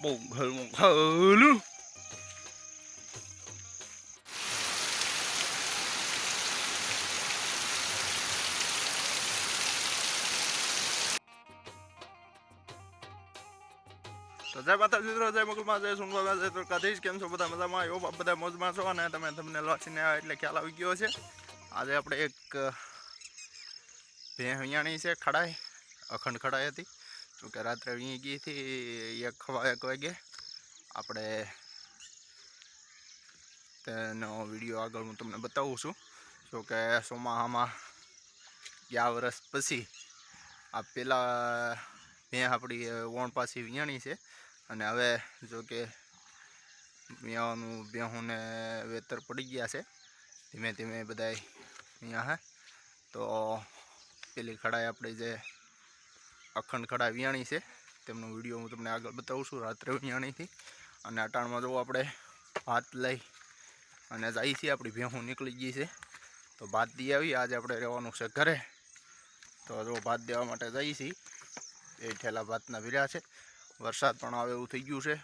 ખાલું તો જય માતા મિત્રો, જય મુકુલમાં જય તો કદીશ કેમ છો બધા મજામાં? આવ્યો બધા મોજમાં છો અને તમે તમને લોચીને આવ્યા એટલે ખ્યાલ આવી ગયો છે. આજે આપણે એક ભે હૈયાણી છે, ખડાઈ, અખંડ ખડાઈ હતી. જો કે રાત્રે ગઈ હતી એક ખવા એક વાગે આપણે તેનો વીડિયો આગળ હું તમને બતાવું છું. જો કે ચોમાહામાં ગયા વર્ષ પછી આ પેલા મેં આપણી ઓણ પાછી વિયાણી છે અને હવે જો કે મિયાનું બેહુંને વેતર પડી ગયા છે. ધીમે ધીમે બધાય અહીંયા હે. તો પેલી ખડાઈ આપણી જે અખંડ ખડા વિયાણી છે. તેમનો વીડિયો હું તમને આગળ બતાવું છું, રાત્રે વિયાણીથી. અને અટાણમાં જો આપણે ભાત લઈ અને જાય છે આપણી ભેહું નીકળી ગઈ છે. તો ભાત દઈ આવી, આજે આપણે રહેવાનું છે ઘરે. તો જો ભાત દેવા માટે જઈએ છીએ. એ ઠેલા ભાતના ભીર્યા છે. વરસાદ પણ આવે એવું થઈ ગયું છે.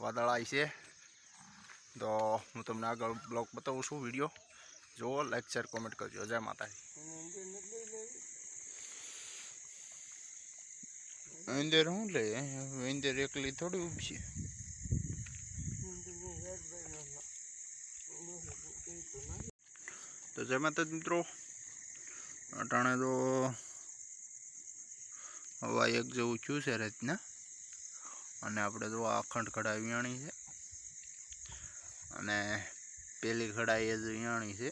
વાદળાય છે. તો હું તમને આગળ બ્લોગ બતાવું છું, વીડિયો. જુઓ લાઈક શેર કોમેન્ટ કરજો. જય માતાજી. અંદર શું લે? અંદર એકલી થોડી છે. તો જય માતા મિત્રો. અટાણે તો હવા એક જેવું થયું છે રીતના. અને આપણે તો આ અખંડ કઢાઈ વિયાણી છે. અને પેલી કઢાઈ એ જ વિયાણી છે.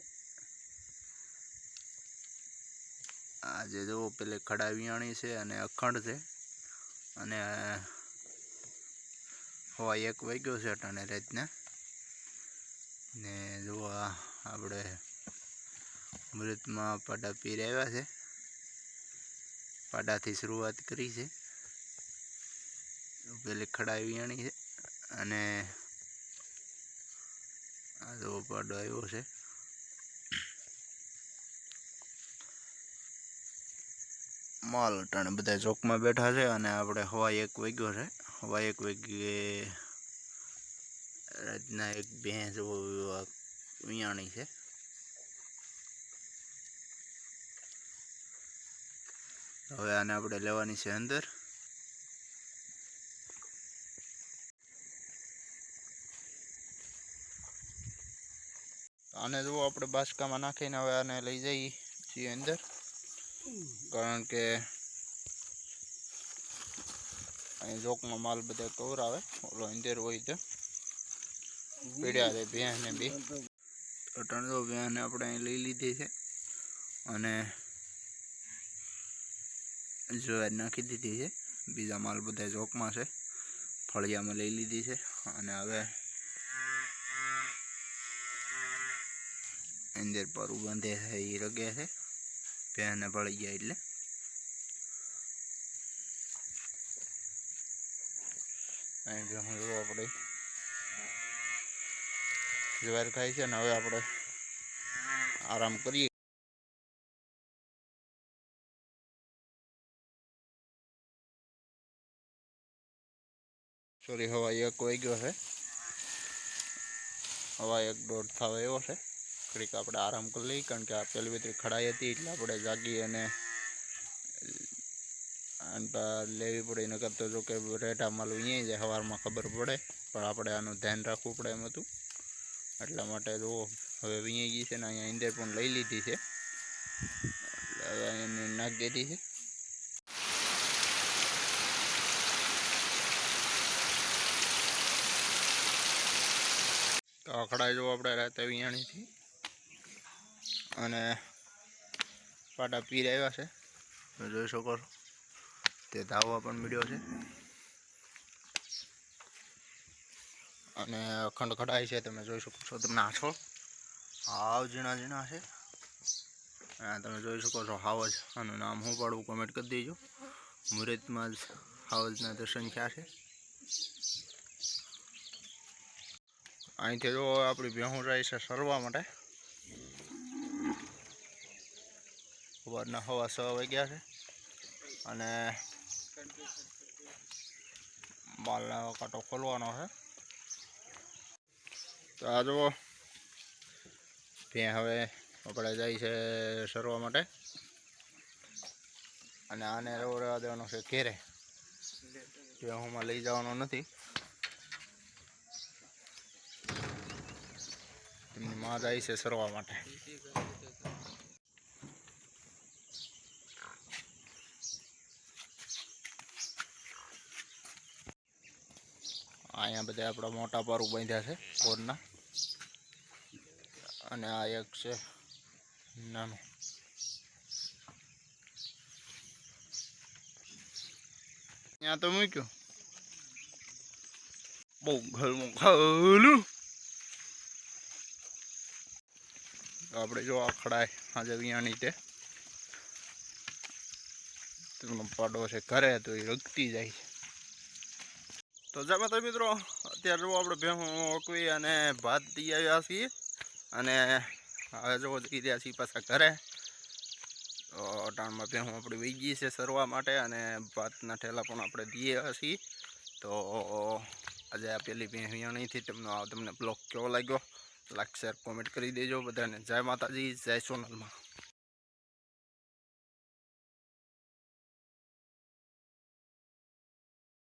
આજે જો પેલી કઢાઈ વિયાણી છે અને અખંડ છે. અને હવા એક વાગ્યો છે અટાણે રાતના. ને જુઓ આપણે મૃતમાં પાટા પી રહ્યા છે. પાડાથી શરૂઆત કરી છે. પેલી ખડાઈ વિયાણી છે. અને આ જો પાડો આવ્યો છે. માલ અટાણે બધા ચોકમાં બેઠા છે અને આપણે હવા એક વાગ્યો છે. હવા એક વાગ્યે રાતના એક ભેંસ વિયાણી છે. હવે આને આપણે લેવાની છે અંદર. આને જુઓ આપણે બાસકામાં નાખીને હવે આને લઈ જઈએ છીએ અંદર. કારણ કે અહીં જોકમાં માલ બધા કવર આવે ઓલો અંદર હોય તો પીડ્યા છે ભેં ને બી. તો ભેંને આપણે અહીં લઈ લીધી છે. અને જોવા નાખી દીધી છે. બીજા માલ બધા ચોકમાં છે. ફળિયામાં લઈ લીધી છે. અને હવે અંદર પર બાંધે છે એ રગે છે. પહેને પડી ગયા એટલે. અહીં હું આપણે જુવાર ખાય છે ને હવે આપણે આરામ કરીએ. સોરી હવા એક વાગ્યો છે. હવા એક દોઢ થવા એવો છે. ઘડીક આપણે આરામ કરી લઈએ, કારણ કે આ પેલી વેતરી ખડાઈ હતી એટલે આપણે જાગી અને લેવી પડે. એને કરતો જો કે રેઢા માલ અહીંયા જાય સવારમાં ખબર પડે, પણ આપણે આનું ધ્યાન રાખવું પડે એમ હતું. એટલા માટે જો હવે અહીંયા ગઈ છે ને અહીંયા ઈંદર પણ લઈ લીધી છે. હવે એને નાખી દીધી છે. તો અખડાઈ જો આપણે રાતે વિયાણીથી અને પાટા પીર આવ્યા છે. તમે જોઈ શકો છો. તે ધાવવા પણ મળ્યો છે. અને અખંડ કઢાઈ છે તમે જોઈ શકો છો. તમને આછો. હાવ ઝીણા ઝીણા છે. તમે જોઈ શકો છો હાવજ. આનું નામ હું પાડું કોમેન્ટ કરી દેજો. મુહૂર્તમાં જ હાવજના દર્શન થયા છે. અહીંથી જો આપણી ભેહું રહી છે સરવા માટે. સવારના હવા છ વાગ્યા છે. અને માલનો કાંટો ખોલવાનો છે. તો આ જુઓ. ત્યાં હવે આપણે જાય છે સરવા માટે. અને આને રવો રહેવા દેવાનો છે ઘેરે. ભેહુંમાં લઈ જવાનો નથી. એમની માં જાય છે સરવા માટે. અહીંયા બધા આપણા મોટા પારું બાંધ્યા છે કોરના અને આ એક છે નાનું. ત્યાં તો મૂક્યું. બહુ ઘરનું ખાલું આપણે જો આખડાય આજે વિયાણી તે. પાડો છે ઘરે, તો એ રગતી જાય છે. તો જય માતા મિત્રો, અત્યારે જુઓ આપણે ભેહું ઓકવી અને ભાત આવ્યા છીએ. અને હવે જો જઈ રહ્યા છીએ પાછા ઘરે. તો અટાણમાં ભેહું આપણે વહી ગઈ છે સરવા માટે અને ભાતના ઠેલા પણ આપણે દઈએ છીએ. તો આજે આ પેલી ભેહણીથી તમને તમને બ્લોગ કેવો લાગ્યો? લાઈક, શેર, કોમેન્ટ કરી દેજો બધાને. જય માતાજી, જય સોનલમાં.